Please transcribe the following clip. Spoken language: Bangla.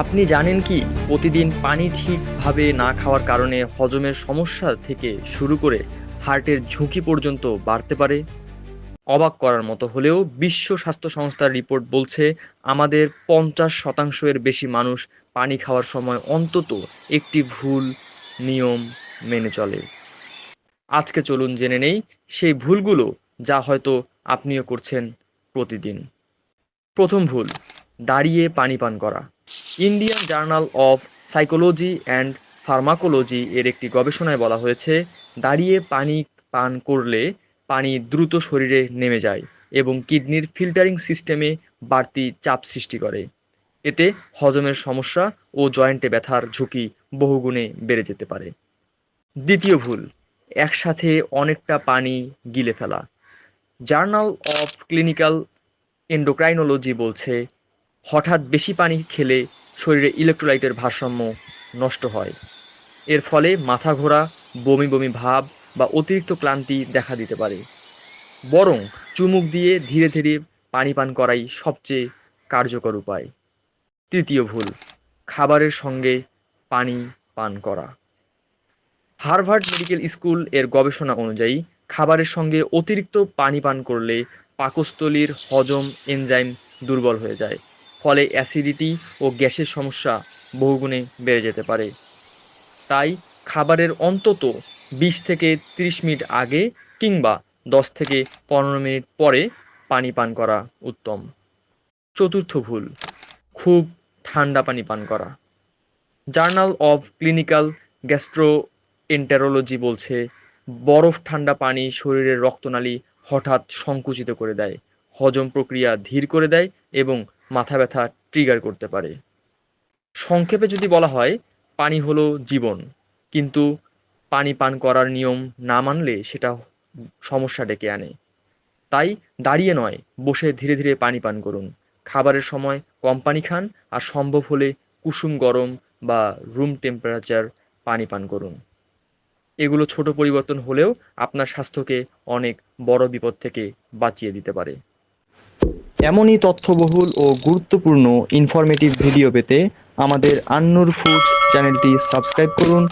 আপনি জানেন কি, প্রতিদিন পানি ঠিকভাবে না খাওয়ার কারণে হজমের সমস্যা থেকে শুরু করে হার্টের ঝুঁকি পর্যন্ত বাড়তে পারে। অবাক করার মতো হলেও বিশ্ব স্বাস্থ্য সংস্থার রিপোর্ট বলছে, আমাদের পঞ্চাশ শতাংশের বেশি মানুষ পানি খাওয়ার সময় অন্তত একটি ভুল নিয়ম মেনে চলে। আজকে চলুন জেনে নেই সেই ভুলগুলো যা হয়তো আপনিও করছেন প্রতিদিন। প্রথম ভুল, দাঁড়িয়ে পানি পান করা। Indian journal of psychology and pharmacology এর একটি গবেষণায় বলা হয়েছে, দাঁড়িয়ে পানি পান করলে পানি দ্রুত শরীরে নেমে যায় এবং কিডনির ফিল্টারিং সিস্টেমে বাড়তি চাপ সৃষ্টি করে। এতে হজমের সমস্যা ও জয়েন্টে ব্যথার ঝুঁকি বহুগুণে বেড়ে যেতে পারে। দ্বিতীয় ভুল, একসাথে অনেকটা পানি গিলে ফেলা। জার্নাল অফ ক্লিনিক্যাল এন্ডোক্রাইনোলজি বলছে, হঠাৎ বেশি পানি খেলে শরীরে ইলেকট্রোলাইটের ভারসাম্য নষ্ট হয়। এর ফলে মাথা ঘোরা, বমি বমি ভাব বা অতিরিক্ত ক্লান্তি দেখা দিতে পারে। বরং চুমুক দিয়ে ধীরে ধীরে পানি পান করাই সবচেয়ে কার্যকর উপায়। তৃতীয় ভুল, খাবারের সঙ্গে পানি পান করা। হার্ভার্ড মেডিকেল স্কুলের গবেষণা অনুযায়ী, খাবারের সঙ্গে অতিরিক্ত পানি পান করলে পাকস্থলীর হজম এনজাইম দুর্বল হয়ে যায়। ফলে অ্যাসিডিটি ও গ্যাসের সমস্যা বহুগুণে বেড়ে যেতে পারে। তাই খাবারের অন্তত বিশ থেকে তিরিশ মিনিট আগে কিংবা দশ থেকে পনেরো মিনিট পরে পানি পান করা উত্তম। চতুর্থ ভুল, খুব ঠান্ডা পানি পান করা। Journal of clinical gastroenterology বলছে, বরফ ঠান্ডা পানি শরীরের রক্তনালী হঠাৎ সংকুচিত করে দেয়, হজম প্রক্রিয়া ধীর করে দেয় এবং মাথা ব্যথা ট্রিগার করতে পারে। সংক্ষেপে যদি বলা হয়, পানি হলো জীবন। কিন্তু পানি পান করার নিয়ম না মানলে সেটা সমস্যা ডেকে আনে। তাই দাঁড়িয়ে নয়, বসে ধীরে ধীরে পানি পান করুন। খাবারের সময় কম পানি খান আর সম্ভব হলে কুসুম গরম বা রুম টেম্পারেচার পানি পান করুন। এগুলো ছোট পরিবর্তন হলেও আপনার স্বাস্থ্যকে অনেক বড় বিপদ থেকে বাঁচিয়ে দিতে পারে। এমনই তথ্যবহুল ও গুরুত্বপূর্ণ ইনফরমেটিভ ভিডিও পেতে আমাদের আন্নুর ফুডস চ্যানেলটি সাবস্ক্রাইব করুন।